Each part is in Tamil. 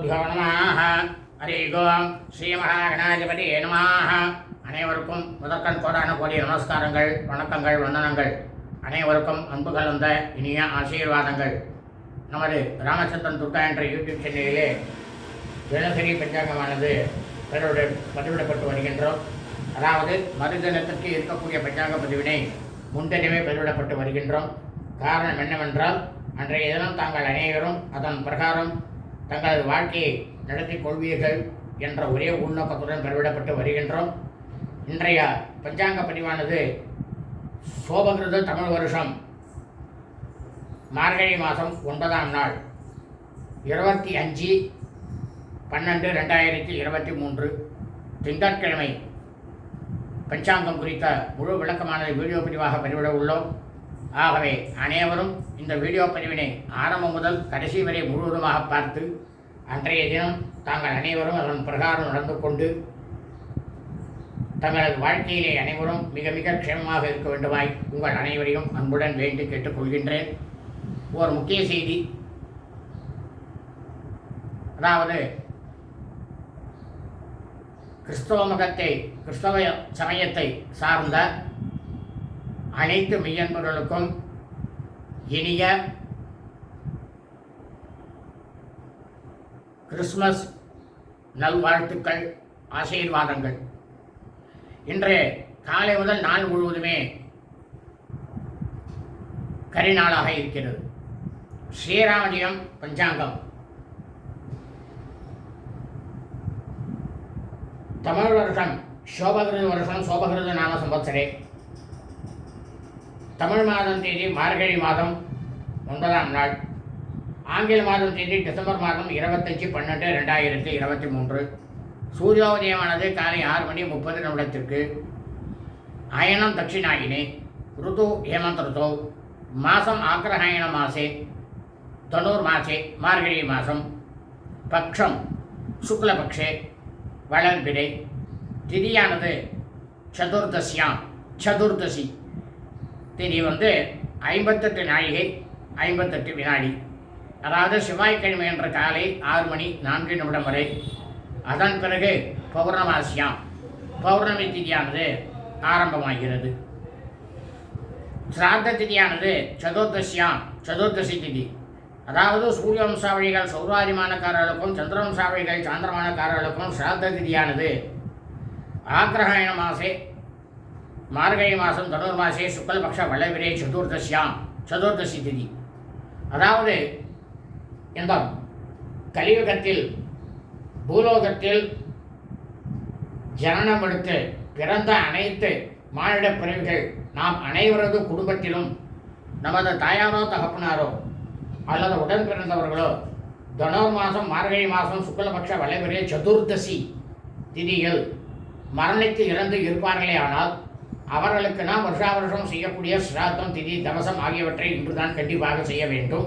நமः ஹரி ஓம் ஸ்ரீ மகாகணாதிபதி நமः அனைவருக்கும் முதற்கண் கோடான கோடி நமஸ்காரங்கள் வணக்கங்கள் வந்தனங்கள். அனைவருக்கும் அன்பு கலந்த இனிய ஆசீர்வாதங்கள். நமது ராமச்சந்திரன் துர்கா என்ற யூடியூப் சேனலிலே தினசரி பஞ்சாங்கமானது பதிவிட பதிவிடப்பட்டு வருகின்றோம். அதாவது மறுதினத்திற்கு இருக்கக்கூடிய பஞ்சாங்க பதிவினை முன்தினமே பதிவிடப்பட்டு வருகின்றோம். காரணம் என்னவென்றால் அன்றைய தினம் தாங்கள் அனைவரும் அதன் பிரகாரம் தங்களது வாழ்க்கையை நடத்தி கொள்வீர்கள் என்ற ஒரே உள்நோக்கத்துடன் கருவிடப்பட்டு வருகின்றோம். இன்றைய பஞ்சாங்க பதிவானது சோபகிருத தமிழ் வருஷம் மார்கழி மாதம் ஒன்பதாம் நாள் இருபத்தி அஞ்சு பன்னெண்டு ரெண்டாயிரத்தி இருபத்தி மூன்று திங்கட்கிழமை. பஞ்சாங்கம் குறித்த முழு விளக்கமானது வீடியோ பதிவாக பதிவிட உள்ளோம். ஆகவே அனைவரும் இந்த வீடியோ பதிவினை ஆரம்பம் முதல் கடைசி வரை முழுவதுமாக பார்த்து அன்றைய தினம் தாங்கள் அனைவரும் அதன் பிரகாரம் நடந்து கொண்டு தங்களது வாழ்க்கையிலே அனைவரும் மிக மிக க்ஷேமமாக இருக்க வேண்டுமாய் உங்கள் அனைவரையும் அன்புடன் வேண்டி கேட்டுக்கொள்கின்றேன். ஒரு முக்கிய செய்தி. அதாவது கிறிஸ்தவ மதத்தை கிறிஸ்தவ சமயத்தை சார்ந்த அனைத்து மெய்யன்பர்களுக்கும் இனிய கிறிஸ்மஸ் நல்வாழ்த்துக்கள் ஆசீர்வாதங்கள். இன்று காலை முதல் நாள் முழுவதுமே கரிநாளாக இருக்கிறது. ஸ்ரீராமஜயம் பஞ்சாங்கம். தமிழ் வருஷம் சோபகிருத வருஷம் சோபகிருத நாம சம்பத்சரே. தமிழ் மாதம் தேதி மார்கழி மாதம் ஒன்பதாம் நாள். ஆங்கில மாதம் தேதி டிசம்பர் மாதம் இருபத்தஞ்சி பன்னெண்டு ரெண்டாயிரத்தி இருபத்தி மூன்று. சூரியோதயமானது காலை ஆறு மணி முப்பது நிமிடத்திற்கு. அயனம் தட்சிணாயினி ருது ஹேமந்த் ருதோ மாதம் ஆக்ரஹாயண மாசே தனூர் மாசே மார்கழி மாதம் பக்ஷம் சுக்லபக்ஷே வளர்பிடை திதியானது சதுர்தசியாம் சதுர்தசி. திதி வந்து ஐம்பத்தெட்டு நாழிகை ஐம்பத்தெட்டு வினாடி. அதாவது செவ்வாய்க்கிழமை என்ற காலை ஆறு மணி நான்கு நிமிடம் வரை. அதன் பிறகு பௌர்ணமாசியாம். பௌர்ணமி திதியானது ஆரம்பமாகிறது. சிராத்த திதியானது சதுர்தசியாம் சதுர்தசி திதி. அதாவது சூரிய வம்சாவளிகள் சௌராதிமானக்காரர்களுக்கும் சந்திர வம்சாவளிகள் சாந்திரமானக்காரர்களுக்கும் சிராத்த திதியானது ஆக்ரஹாயண மாசே மார்கழி மாதம் தனுர்மாசே சுக்லபக்ஷ வளவிரே சதுர்தசியாம். சதுர்தசி திதி. அதாவது இந்த கலியுகத்தில் பூலோகத்தில் ஜனனம் எடுத்து பிறந்த அனைத்து மானிட பிறவிகள் நாம் அனைவரது குடும்பத்திலும் நமது தாயாரோ தகப்பனாரோ அல்லது உடன் பிறந்தவர்களோ தனோர் மாதம் மார்கழி மாதம் சுக்லபக்ஷ வளைவரே சதுர்தசி திதியில் மரணித்து இறந்து இருப்பார்களே ஆனால் அவர்களுக்கு நாம் வருஷா வருஷம் செய்யக்கூடிய சிராத்தம் திதி தவசம் ஆகியவற்றை இன்றுதான் கண்டிப்பாக செய்ய வேண்டும்.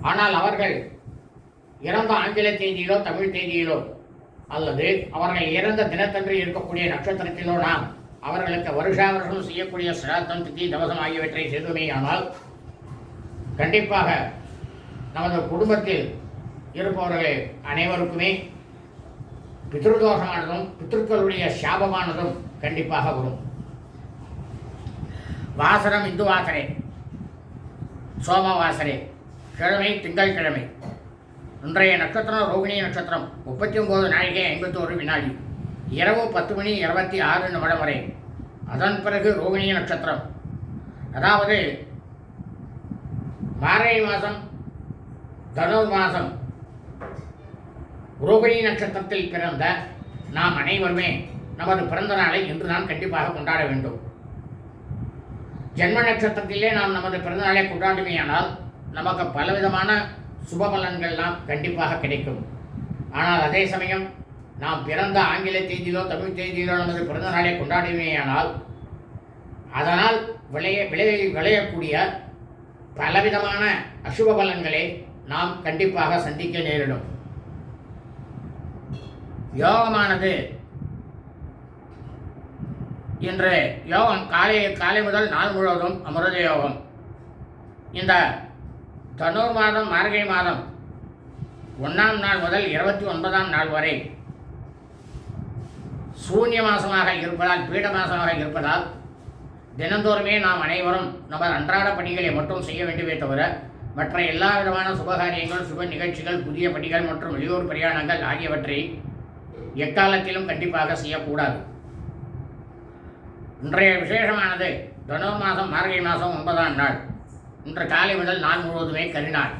ஆனால் அவர்கள் இறந்த ஆங்கில தேதியிலோ தமிழ் தேதியிலோ அல்லது அவர்கள் இறந்த தினத்தன்று இருக்கக்கூடிய நட்சத்திரத்திலோ நாம் அவர்களுக்கு வருஷா வருஷம் செய்யக்கூடிய சிராத்தம் திதி தவசம் ஆகியவற்றை செய்துமேயானால் கண்டிப்பாக நமது குடும்பத்தில் இருப்பவர்கள் அனைவருக்குமே பித்ருதோஷமானதும் பித்ருக்களுடைய சாபமானதும் கண்டிப்பாக வரும். வாசனம் இந்து வாசனை. சோம வாசனை. கிழமை திங்கட்கிழமை இன்றைய நட்சத்திரம் ரோகிணி நட்சத்திரம். முப்பத்தி ஒம்பது நாழிகை ஐம்பத்தோரு வினாடி. இரவு பத்து மணி இருபத்தி ஆறு நிமிடம் வரை. அதன் பிறகு ரோகிணி நட்சத்திரம். அதாவது மார்கழி மாதம் தனுர் மாதம் ரோகிணி நட்சத்திரத்தில் பிறந்த நாம் அனைவருமே நமது பிறந்த நாளை இன்று நாம் கண்டிப்பாக கொண்டாட வேண்டும். ஜென்ம நட்சத்திரத்திலே நாம் நமது பிறந்த நாளை கொண்டாடுமையானால் நமக்கு பலவிதமான சுப பலன்கள்லாம் கண்டிப்பாக கிடைக்கும். ஆனால் அதே சமயம் நாம் பிறந்த ஆங்கில தேதியிலோ தமிழ் தேதியிலோ நமது பிறந்த நாளை கொண்டாடுவேயானால் அதனால் விளைய விளைய விளையக்கூடிய பலவிதமான அசுப பலன்களை நாம் கண்டிப்பாக சந்திக்க நேரிடும். யோகமானது இன்று யோகம் காலை காலை முதல் நாள் முழுவதும் அமிர்த யோகம் இந்த தனூர் மாதம் மார்கழி மாதம் ஒன்றாம் நாள் முதல் இருபத்தி ஒன்பதாம் நாள் வரை சூன்ய மாதமாக இருப்பதால் பீட மாசமாக இருப்பதால் தினந்தோறுமே நாம் அனைவரும் நமது அன்றாட பணிகளை மட்டும் செய்ய வேண்டுமே தவிர மற்ற எல்லா விதமான சுபகாரியங்கள் சுப நிகழ்ச்சிகள் புதிய பணிகள் மற்றும் வெளியூர் பிரயாணங்கள் ஆகியவற்றை எக்காலத்திலும் கண்டிப்பாக செய்யக்கூடாது. இன்றைய விசேஷமானது தனு மாதம் மார்கழி மாதம் ஒன்பதாம் நாள். இன்று காலை முதல் நாள் முழுவதுமே கரிநாள்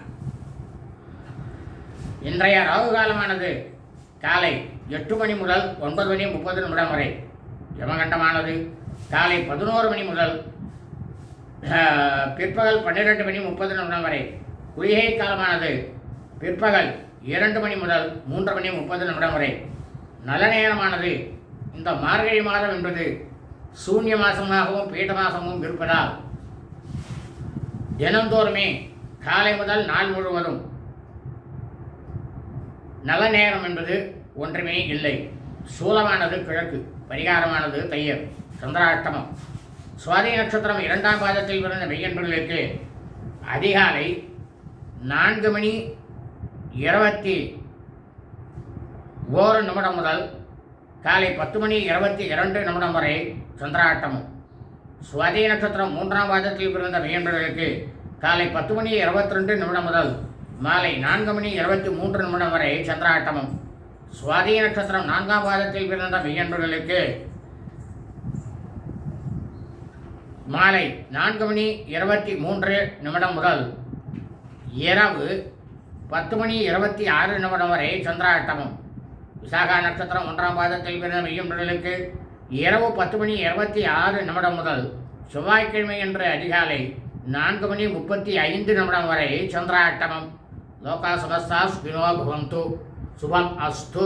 இன்றைய ராகு காலமானது காலை எட்டு மணி முதல் ஒன்பது மணி முப்பது நிமிடம் வரை. யமகண்டமானது காலை பதினோரு மணி முதல் பிற்பகல் பன்னிரெண்டு மணி முப்பது நிமிடம் வரை. குளிகை காலமானது பிற்பகல் இரண்டு மணி முதல் மூன்று மணி முப்பது நிமிடம் வரை. நல்ல நேரமானது இந்த மார்கழி மாதம் என்பது சூன்ய மாசமாகவும் பீட்ட மாசமும் இருப்பதால் தினந்தோறுமே காலை முதல் நாள் முழுவதும் நல்ல நேரம் என்பது ஒன்றுமே இல்லை. சூலமானது கிழக்கு பரிகாரமானது தையர் சந்திராஷ்டமம். சுவாதி நட்சத்திரம் இரண்டாம் பாதத்தில் பிறந்த மெய்யன்பர்களுக்கு அதிகாலை நான்கு மணி இருபத்தி ஓரு நிமிடம் முதல் காலை பத்து மணி இருபத்தி இரண்டு நிமிடம் வரை சந்திராட்டமும். சுவாதி நட்சத்திரம் மூன்றாம் பாதத்தில் பிறந்த மெய்யன்பர்களுக்கு காலை பத்து மணி இருபத்தி ரெண்டு நிமிடம் முதல் மாலை நான்கு மணி இருபத்தி மூன்று நிமிடம் வரை சந்திராட்டமும். சுவாதி நட்சத்திரம் நான்காம் பாதத்தில் பிறந்த மெய்யன்பர்களுக்கு மாலை நான்கு மணி இருபத்தி மூன்று நிமிடம் முதல் இரவு பத்து மணி இருபத்தி ஆறு நிமிடம் வரை சந்திராட்டமும். விசாகா நட்சத்திரம் ஒன்றாம் பாதத்தில் பிறந்த மெய்யன்பர்களுக்கு இரவு பத்து மணி இருபத்தி ஆறு நிமிடம் முதல் செவ்வாய்க்கிழமை என்ற அதிகாலை நான்கு மணி முப்பத்தி ஐந்து நிமிடம் வரை சந்திராட்டமம். லோகா சமஸ்தா சுகினோ பவந்து. சுபம் அஸ்து.